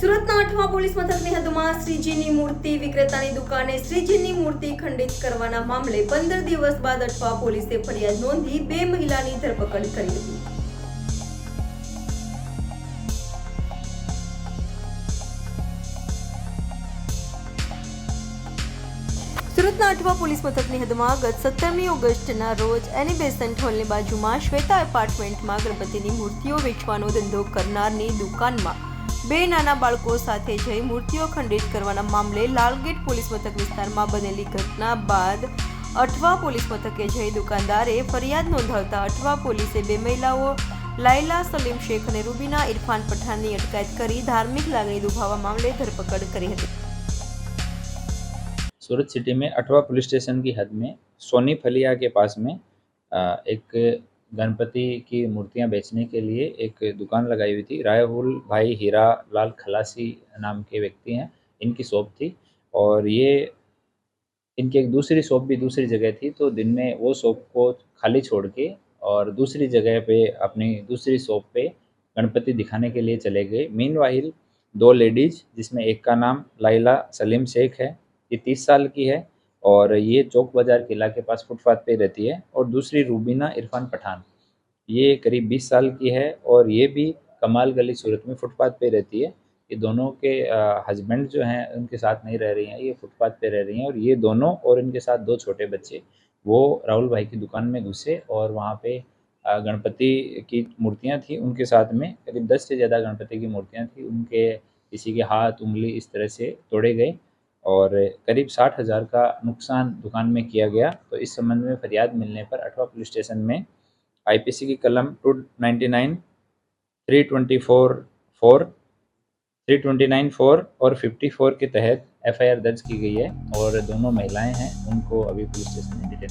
સુરતના અઠવા પોલીસ મથકની હદમાં શ્રીજીની મૂર્તિ વિક્રેતાની દુકાને શ્રીજીની મૂર્તિ ખંડિત કરવાના મામલે પંદર દિવસ બાદ અઠવા પોલીસે ફરિયાદ નોંધી બે મહિલાની ધરપકડ કરી હતી. સુરતના અઠવા પોલીસ મથકની હદમાં ગત સત્તરમી ઓગસ્ટના રોજ એની બેસન્ટ હોલની બાજુમાં શ્વેતા એપાર્ટમેન્ટમાં ગણપતિની મૂર્તિઓ વેચવાનો ધંધો કરનારની દુકાનમાં બે નાના બાળકો સાથે જઈ મૂર્તિઓ ખંડિત કરવાના મામલે લાલગેટ પોલીસ મથક વિસ્તારમાં બનેલી ઘટના બાદ અઠવા પોલીસ મથકે જઈ દુકાનદારે ફરિયાદ નોંધાવતા અઠવા પોલીસે બે મહિલાઓ લાયલા સલીમ શેખ અને રૂબીના ઇરફાન પઠાણની અટકાયત કરી ધાર્મિક લાગણી દુભાવવા મામલે ધરપકડ કરી હતી सूरत सिटी में अठवा पुलिस स्टेशन की हद में सोनी फलिया के पास में अ, एक गणपति की मूर्तियाँ बेचने के लिए एक दुकान लगाई हुई थी। राहुल भाई हीरा लाल खलासी नाम के व्यक्ति हैं। इनकी शॉप थी और ये इनकी एक दूसरी शॉप भी दूसरी जगह थी तो दिन में वो शॉप को खाली छोड़ के और दूसरी जगह पे अपनी दूसरी शॉप पे गणपति दिखाने के लिए चले गए। मीन दो लेडीज़, जिसमें एक का नाम लाइला सलीम शेख है, ये तीस साल की है और ये चौक बाज़ार किला के पास फुटपाथ पे रहती है और दूसरी रूबीना इरफान पठान। ये करीब बीस साल की है और ये भी कमाल गली सूरत में फुटपाथ पे रहती है। ये दोनों के हस्बैंड जो हैं, उनके साथ नहीं रह रही हैं, ये फुटपाथ पे रह रही हैं और ये दोनों और इनके साथ दो छोटे बच्चे, वो राहुल भाई की दुकान में घुसे और वहाँ पे गणपति की मूर्तियाँ थी उनके साथ में, करीब दस से ज़्यादा गणपति की मूर्तियाँ थी। उनके किसी के हाथ, उंगली इस तरह से तोड़े गए और करीब साठ हज़ार का नुकसान दुकान में किया गया। तो इस संबंध में फरियाद मिलने पर अठवा पुलिस स्टेशन में आईपीसी की कलम two ninety nine, three twenty four four, three twenty nine four और फिफ्टी फोर के तहत एफआईआर दर्ज की गई है और दोनों महिलाएँ हैं, उनको अभी पुलिस स्टेशन में डिटेन